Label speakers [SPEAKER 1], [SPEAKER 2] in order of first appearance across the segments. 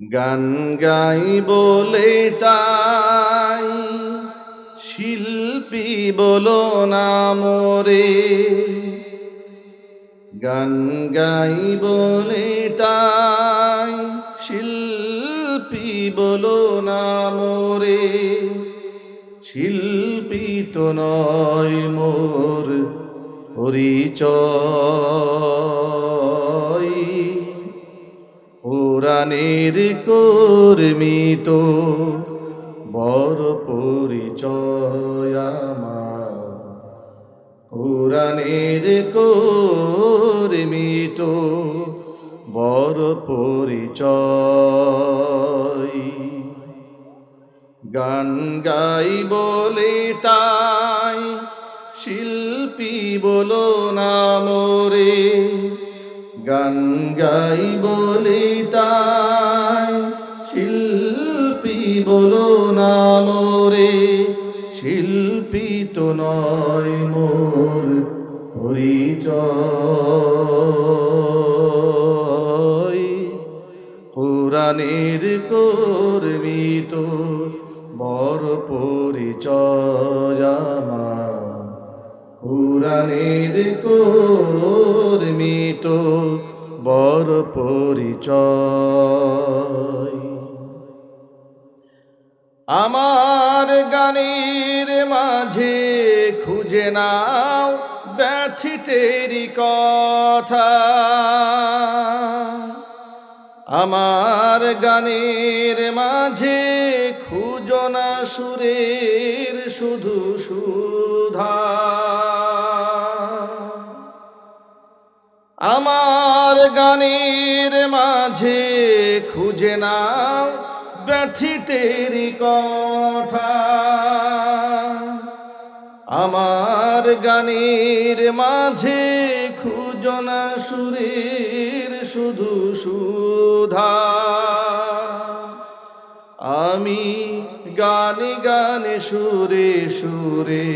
[SPEAKER 1] গান গাই বলে তাই, শিল্পী বলো না মোরে। গান গাই বলে তাই, শিল্পী বলো না মোরে। শিল্পী তো নয় মোর পরিচয়। কোরআনের কর্মী তো। বড় পরিচয় আমার। কোরআনের কর্মী বড় পরিচয়। গান গাই বলে তাই, শিল্পী বলো না মোরে। গান গাই বলে তাই শিল্পী বলো না মোরে, শিল্পী তো নয় মোর পরিচয়। কোরআনের কর্মী তো বড় পরিচয় আমার। কোরআনের কর্মী তো পরিচয়। আমার গানের মাঝে খুঁজে নাও ব্যথিতেরই কথা। আমার গানের মাঝে খুঁজনা সুরের শুধু সুধা। আমার গানের মাঝে খুঁজে নাও ব্যথিতেরই কথা। আমার গানের মাঝে খুঁজনা সুরের শুধু সুধা। আমি গানে গানে সুরে সুরে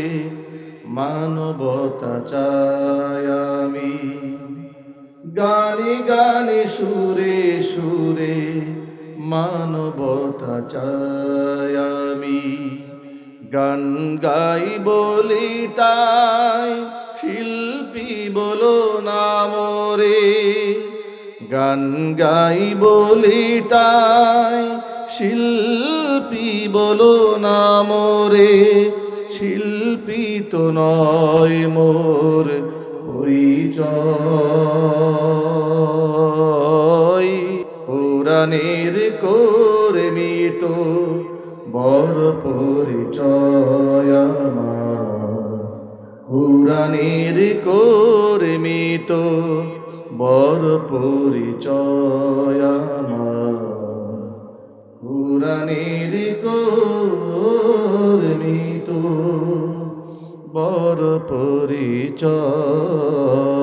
[SPEAKER 1] মানবতা চাই আমি। গানে গানে সুরে সুরে মানবতা চাই আমি। গান গাই বলি তাই, শিল্পী বলো না মোরে গান গাই বলি তাই, শিল্পী বলো না মোরে শিল্পী তো নয় মোর পরিচয়। কোরআনের কর্মী তো বড় পরিচয় আমার। কোরআনের কর্মী তো বড় পরিচয় আমার। কোরআনের কর্মী তো বড় পরিচয়।